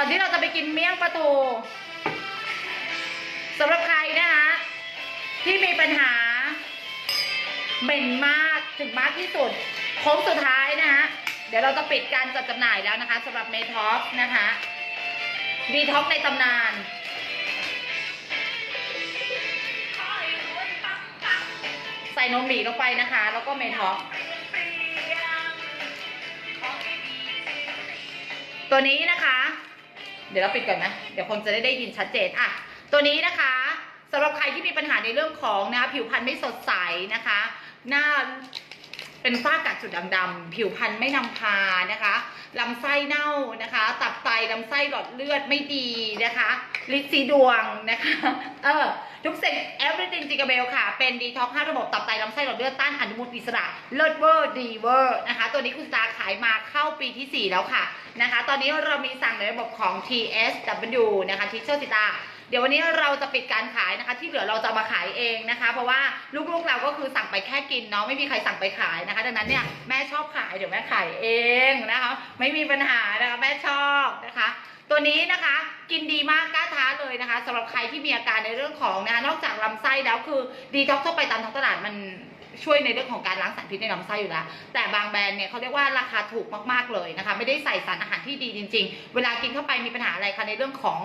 ก่อนที่เราจะไปกินเมี่ยงปลาทูสำหรับใครนะคะที่มีปัญหาเหม็นมากถึงมากที่สุดโค้งสุดท้ายนะคะเดี๋ยวเราจะปิดการจัดจำหน่ายแล้วนะคะสำหรับเมท็อกนะคะดีท็อกในตำนานใส่นมหมีลงไปนะคะ แล้วก็เมท็อกตัวนี้นะคะ เดี๋ยวเราปิดก่อนนะ เดี๋ยวคนจะได้ได้ยินชัดเจนอะตัวนี้นะคะสำหรับใครที่มีปัญหาในเรื่องของนะคะผิวพรรณไม่สดใสนะคะ หน้า เป็นฝ้ากัดจุดด่างดำผิวพรรณไม่นำพานะคะลำไส้เน่านะคะ ตับไตลำไส้หลอดเลือดไม่ดีนะคะลิซีดวงนะคะเออทุกสิ่ง everything จิกาเบลค่ะ เป็นดีท็อกห้าระบบตับไตลำไส้หลอดเลือดต้านอนุมูลอิสระเลิศเวอร์ดีเวอร์นะคะ ตัวนี้คุณตาขายมาเข้าปีที่ 4 แล้วค่ะนะคะ ตอนนี้เรามีสั่งในระบบของ TSW นะคะ Teacher สิตา เดี๋ยววันนี้เราจะปิดการขายนะคะ ที่เหลือเราจะมาขายเองนะคะ เพราะว่าลูกๆเราก็คือสั่งไปแค่กินเนาะไม่มีใครสั่งไปขายนะคะ ดังนั้นเนี่ยแม่ชอบขายเดี๋ยวแม่ขายเองนะคะ ไม่มีปัญหานะคะแม่ชอบนะคะ ตัวนี้นะคะกินดีมากกล้าท้าเลยนะคะสำหรับใครที่มีอาการในเรื่องของนะคะนอกจากลำไส้แล้วคือดีท็อกทั่วไปตามท้องตลาดมันช่วยในเรื่องของการล้างสารพิษในลำไส้อยู่แล้ว แต่บางแบรนด์เนี่ยเขาเรียกว่าราคาถูกมากๆเลยนะคะ ไม่ได้ใส่สารอาหารที่ดีจริง ๆ เวลากินเข้าไปมีปัญหาอะไรคะในเรื่องของ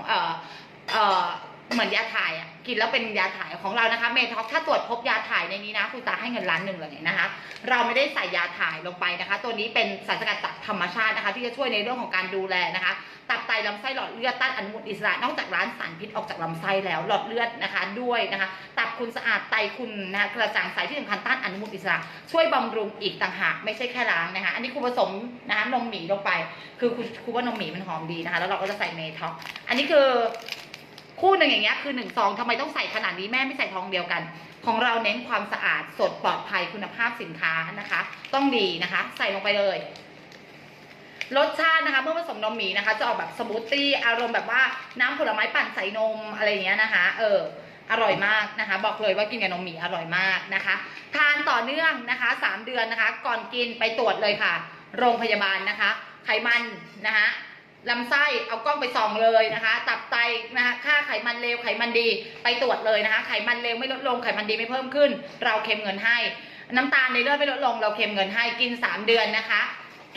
เอ่อเหมือนยาถ่ายอะกินแล้วเป็นยาถ่ายของเรานะคะเมท็อกถ้าตรวจพบยาถ่ายในนี้นะคุณตาให้เงินล้านหนึ่งเลยนะคะ เราไม่ได้ใส่ยาถ่ายลงไปนะคะ ตัวนี้เป็นสารสกัดจากธรรมชาตินะคะ ที่จะช่วยในเรื่องของการดูแลนะคะ ตับไตลำไส้หลอดเลือดต้านอนุมูลอิสระนอกจากล้างสารพิษออกจากลำไส้แล้วหลอดเลือดนะคะด้วยนะคะ ตับคุณสะอาดไตคุณนะคะกระจ่างใสที่สำคัญต้านอนุมูลอิสระ ช่วยบำรุงอีกต่างหากไม่ใช่แค่ล้างนะคะ อันนี้ครูผสมนะคะนมหมีลงไป คือครูครูว่านมหมีมันหอมดีนะคะ แล้วเราก็จะใส่เมท็อกอันนี้คือ คู่หนึ่งอย่างเงี้ยคือหนึ่งซองทำไมต้องใส่ขนาดนี้แม่ไม่ใส่ทองเดียวกัน ของเราเน้นความสะอาดสดปลอดภัยคุณภาพสินค้านะคะ ต้องดีนะคะ ใส่ลงไปเลยรสชาตินะคะเมื่อผสมนมหมีนะคะ จะออกแบบสมูทตี้อารมณ์แบบว่าน้ำผลไม้ปั่นใส่นมอะไรอย่างเงี้ยนะคะ เอออร่อยมากนะคะ บอกเลยว่ากินกับนมหมีอร่อยมากนะคะ ทานต่อเนื่องนะคะสามเดือนนะคะ ก่อนกินไปตรวจเลยค่ะ โรงพยาบาลนะคะ ไขมันนะคะ ลำไส้เอากล้องไปส่องเลยนะคะ ตับไตนะคะค่าไขมันเลวไขมันดีไปตรวจเลยนะคะ ไขมันเลวไม่ลดลงไขมันดีไม่เพิ่มขึ้น เราเค็มเงินให้ น้ำตาลในเลือดไม่ลดลง เราเค็มเงินให้กิน 3 เดือนนะคะ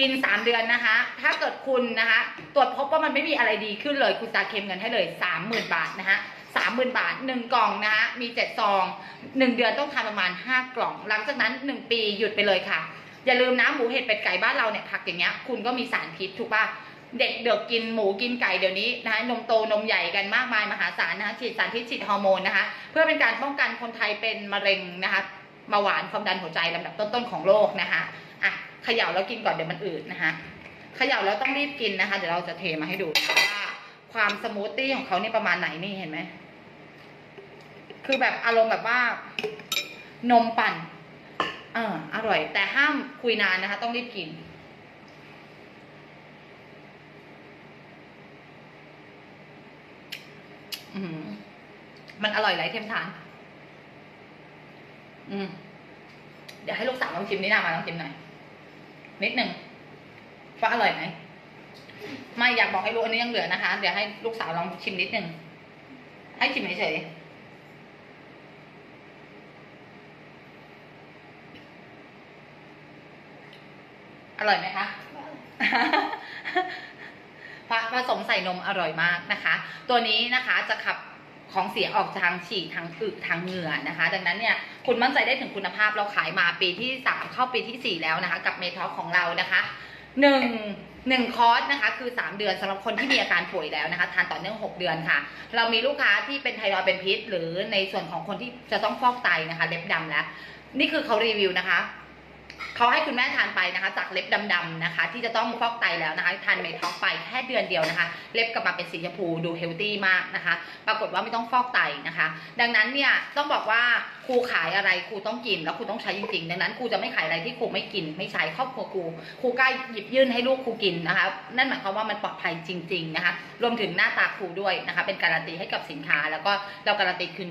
กิน 3 เดือนนะคะ ถ้าเกิดคุณนะคะ ตรวจพบว่ามันไม่มีอะไรดีขึ้นเลย คุณจะเค็มเงินให้เลย 30,000 บาทนะคะ30,000บาท1กล่องนะคะมี7ซอง1เดือนต้องทานประมาณ5กล่อง หลังจากนั้น1ปีหยุดไปเลยค่ะ อย่าลืมนะหมูเห็ดเป็ดไก่บ้านเราเนี่ยผักอย่างเงี้ยคุณก็มีสารพิษถูกป่ะ เด็กเด็กกินหมูกินไก่เดี๋ยวนี้นะคะนมโตนมใหญ่กันมากมายมหาศาลนะคะฉีดสารพิษฉีดฮอร์โมนนะคะ เพื่อเป็นการป้องกันคนไทยเป็นมะเร็งนะคะเบาหวานความดันหัวใจลำดับต้นๆของโลกนะคะอะเขย่าแล้วกินก่อนเดี๋ยวมันอืดนะคะเขย่าแล้วต้องรีบกินนะคะ เดี๋ยวเราจะเทมาให้ดูคว่าความสมูทตี้ของเขานี่ประมาณไหนนี่เห็นไหมคือแบบอารมณ์แบบว่านมปั่น เอออร่อย แต่ห้ามคุยนานนะคะ ต้องรีบกิน มมันอร่อยไหลเทียมทาน อืม เดี๋ยวให้ลูกสาวลองชิมนี่นามาลองชิมหน่อยนิดหนึ่งว่าอร่อยไหมไม่อยากบอกให้รู้อันนี้ยังเหลือนะคะ เดี๋ยวให้ลูกสาวลองชิมนิดหนึ่งให้ชิมเฉยๆอร่อยไหมคะ ผสมใส่นมอร่อยมากนะคะ ตัวนี้นะคะจะขับของเสียออกทางฉี่ทางอึทางเหงื่อนะคะ ดังนั้นเนี่ยคุณมั่นใจได้ถึงคุณภาพเราขายมาปีที่ 3 เข้าปีทีสี่4 แล้วนะคะ กับเมทอของเรานะคะหนึ่งหนึ่งคอร์สนะคะคือ 3 เดือนสำหรับคนที่มีอาการป่วยแล้วนะคะทานต่อเนื่อง 6 เดือนค่ะ เรามีลูกค้าที่เป็นไทรอยด์เป็นพิษ หรือในส่วนของคนที่จะต้องฟอกไตนะคะ เล็บดำแล้ว นี่คือเขารีวิวนะคะ เขาให้คุณแม่ทานไปนะคะ จากเล็บดำๆนะคะ ที่จะต้องฟอกไตแล้วนะคะ ทานเมท็อกไปแค่เดือนเดียวนะคะ เล็บกลับมาเป็นสีชมพูดูเฮลตี้มากนะคะ ปรากฏว่าไม่ต้องฟอกไตนะคะ ดังนั้นเนี่ยต้องบอกว่าครูขายอะไรครูต้องกินแล้วครูต้องใช้จริงๆ ดังนั้นครูจะไม่ขายอะไรที่ครูไม่กิน ไม่ใช้ครอบครัวครูครูกล้าหยิบยื่นให้ลูกครูกินนะคะ นั่นหมายความว่ามันปลอดภัยจริง ๆนะคะ รวมถึงหน้าตาครูด้วยนะคะ เป็นการันตีให้กับสินค้า แล้วก็เราการันตีคืน